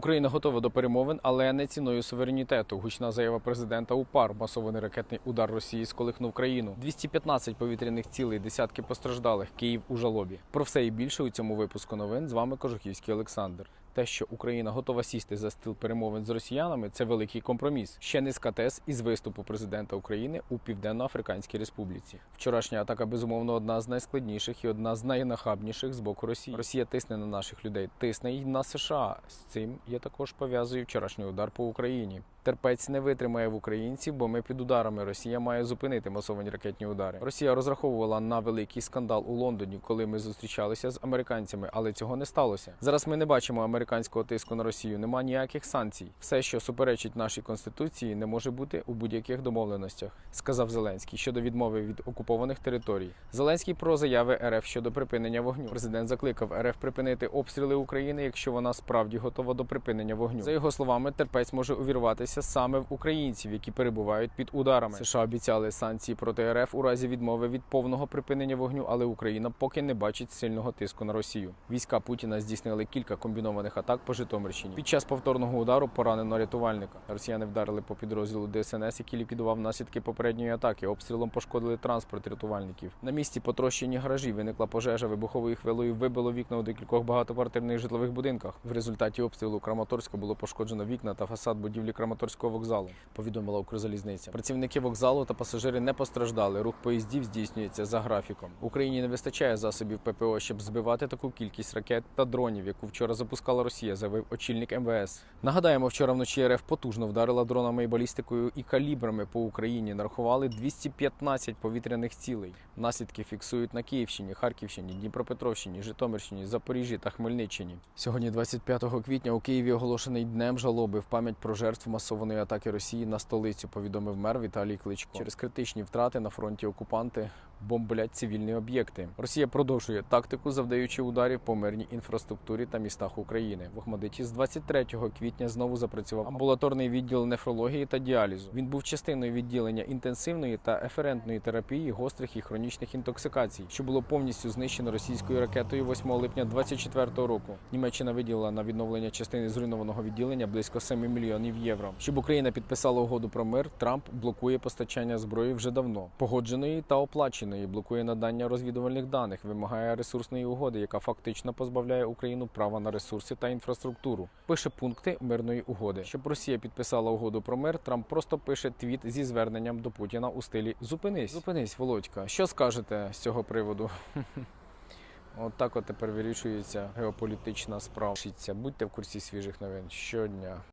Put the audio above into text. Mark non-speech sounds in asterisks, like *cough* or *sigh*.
Україна готова до перемовин, але не ціною суверенітету. Гучна заява президента УПАР. Масований ракетний удар Росії сколихнув країну. 215 повітряних цілей, десятки постраждалих. Київ у жалобі. Про все і більше у цьому випуску новин з вами Кожухівський Олександр. Те, що Україна готова сісти за стіл перемовин з росіянами, це великий компроміс. Ще низка тез із виступу президента України у Південно-Африканській Республіці. Вчорашня атака безумовно одна з найскладніших і одна з найнахабніших з боку Росії. Росія тисне на наших людей, тисне й на США. З цим я також пов'язую вчорашній удар по Україні. Терпець не витримає в українців, бо ми під ударами. Росія має зупинити масовані ракетні удари. Росія розраховувала на великий скандал у Лондоні, коли ми зустрічалися з американцями, але цього не сталося. Зараз ми не бачимо американського тиску на Росію. Нема ніяких санкцій. Все, що суперечить нашій конституції, не може бути у будь-яких домовленостях, сказав Зеленський щодо відмови від окупованих територій. Зеленський про заяви РФ щодо припинення вогню. Президент закликав РФ припинити обстріли України, якщо вона справді готова до припинення вогню. За його словами, терпець може увірватися саме в українців, які перебувають під ударами. США обіцяли санкції проти РФ у разі відмови від повного припинення вогню, але Україна поки не бачить сильного тиску на Росію. Війська Путіна здійснили кілька комбінованих атак по Житомирщині. Під час повторного удару поранено рятувальника. Росіяни вдарили по підрозділу ДСНС, який ліквідував наслідки попередньої атаки. Обстрілом пошкодили транспорт рятувальників. На місці потрощені гаражі. Виникла пожежа вибуховою хвилею. Вибило вікна у декількох багатоквартирних житлових будинках. В результаті обстрілу Краматорська було пошкоджено вікна та фасад будівлі Краматорського вокзалу. Повідомила Укрзалізниця. Працівники вокзалу та пасажири не постраждали. Рух поїздів здійснюється за графіком. Україні не вистачає засобів ППО, щоб збивати таку кількість ракет та дронів, яку вчора запускала Росія, заявив очільник МВС. Нагадаємо, вчора вночі РФ потужно вдарила дронами і балістикою і калібрами по Україні. Нарахували 215 повітряних цілей. Наслідки фіксують на Київщині, Харківщині, Дніпропетровщині, Житомирщині, Запоріжжі та Хмельниччині. Сьогодні, 25 квітня, у Києві оголошений днем жалоби в пам'ять про жертв масованої атаки Росії на столицю. Повідомив мер Віталій Кличко. Через критичні втрати на фронті окупанти бомблять цивільні об'єкти. Росія продовжує тактику, завдаючи ударів по мирній інфраструктурі та містах України. В Охмадиті з 23 квітня знову запрацював амбулаторний відділ нефрології та діалізу. Він був частиною відділення інтенсивної та еферентної терапії гострих і хронічних інтоксикацій, що було повністю знищено російською ракетою 8 липня 2024 року. Німеччина виділила на відновлення частини зруйнованого відділення близько 7 мільйонів євро. Щоб Україна підписала угоду про мир, Трамп блокує постачання зброї вже давно, погодженої та оплаченої. Блокує надання розвідувальних даних, вимагає ресурсної угоди, яка фактично позбавляє Україну права на ресурси та інфраструктуру. Пише пункти мирної угоди. Щоб Росія підписала угоду про мир, Трамп просто пише твіт зі зверненням до Путіна у стилі Зупинись, зупинись, Володька. Що скажете з цього приводу? *laughs* От так от тепер вирішується геополітична справа. Будьте в курсі свіжих новин щодня.